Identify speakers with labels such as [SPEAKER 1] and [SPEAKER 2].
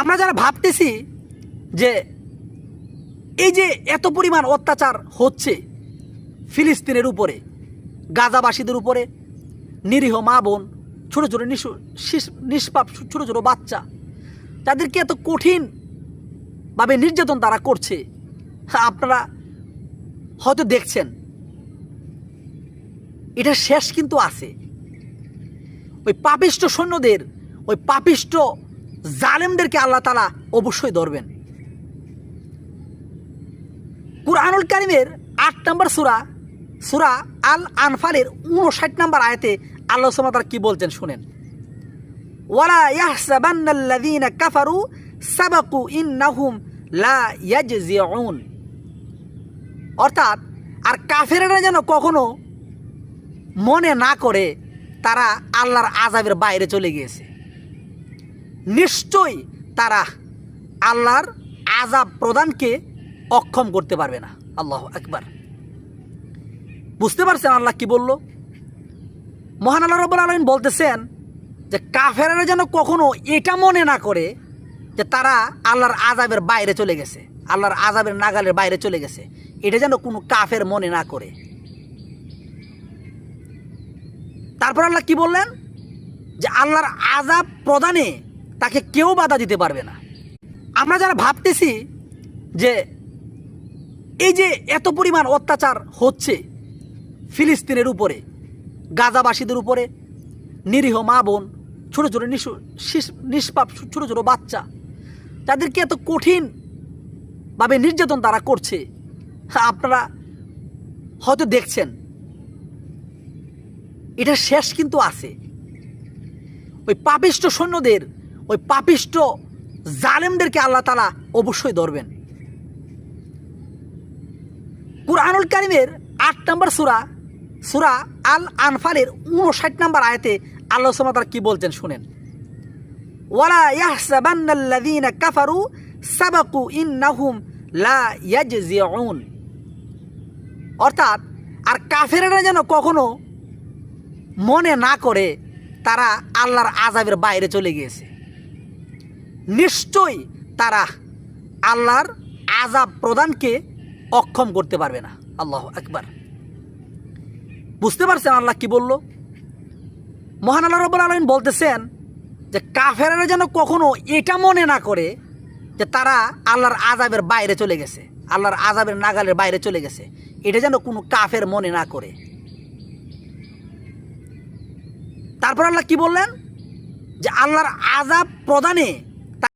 [SPEAKER 1] আমরা যারা ভাবতেছি যে এই যে এত পরিমাণ অত্যাচার হচ্ছে ফিলিস্তিনের উপরে গাজাবাসীদের উপরে নিরীহ মা বোন ছোটো ছোটো নিষ্পাপ ছোটো ছোটো বাচ্চা তাদেরকে এত কঠিনভাবে নির্যাতন তারা করছে হ্যাঁ, আপনারা হয়তো দেখছেন। এটা শেষ কিন্তু আছে। ওই পাপিষ্ট সৈন্যদের ওই পাপিষ্ট জালেমদেরকে আল্লাহ তালা অবশ্যই ধরবেন। কুরআনুল কারিমের আট নম্বর সুরা সুরা আল আনফালের উনষাট নম্বর আয়াতে আল্লাহ সুমাতার কি বলছেন শুনেন। ওয়ালা কাফারু সাবাকু লা অর্থাৎ, আর কাফেরেরা যেন কখনো মনে না করে, তারা আল্লাহর আজাবের বাইরে চলে গিয়েছে। নিশ্চয়ই তারা আল্লাহর আজাব প্রদানকে অক্ষম করতে পারবে না। আল্লাহ একবার বুঝতে পারছেন আল্লাহ কি বলল? মহান আল্লাহ রব্বুল আলমিন বলতেছেন যে, কাফেরেরা যেন কখনো এটা মনে না করে যে, তারা আল্লাহর আজাবের বাইরে চলে গেছে, আল্লাহর আজাবের নাগালের বাইরে চলে গেছে। এটা যেন কোনো কাফের মনে না করে। তারপর আল্লাহ কি বললেন? যে, আল্লাহর আজাব প্রদানে তাকে কেউ বাধা দিতে পারবে না। আমরা যারা ভাবতেছি যে এই যে এত পরিমাণ অত্যাচার হচ্ছে ফিলিস্তিনের উপরে, গাজাবাসীদের উপরে, নিরীহ মা বোন, ছোটো ছোটো নিষ্পাপ ছোটো ছোটো বাচ্চা, তাদেরকে এত কঠিনভাবে নির্যাতন তারা করছে, আপনারা হয়তো দেখছেন। এটা শেষ কিন্তু আছে। ওই পাপিষ্ট সৈন্যদের ওই পাপিষ্ট জালেমদেরকে আল্লাহ তালা অবশ্যই ধরবেন। কুরআনুল কারিমের আট নম্বর সুরা সুরা আল আনফালের উনষাট নম্বর আয়াতে আল্লাহ সুমাতার কি বলছেন শুনেন। ওয়ালা কাফারু সাবাকু ইন্নাহুম লা অর্থাৎ, আর কাফেরেরা যেন কখনো মনে না করে, তারা আল্লাহর আজাবের বাইরে চলে গিয়েছে। নিশ্চয়ই তারা আল্লাহর আজাব প্রদানকে অক্ষম করতে পারবে না। আল্লাহ একবার বুঝতে পারছেন আল্লাহ কি বলল? মহান আল্লাহ রব্বুল আলমিন বলতেছেন যে, কাফেরেরা যেন কখনো এটা মনে না করে যে, তারা আল্লাহর আজাবের বাইরে চলে গেছে, আল্লাহর আজাবের নাগালের বাইরে চলে গেছে। এটা যেন কোনো কাফের মনে না করে। তারপর আল্লাহ কি বললেন? যে, আল্লাহর আজাব প্রদানে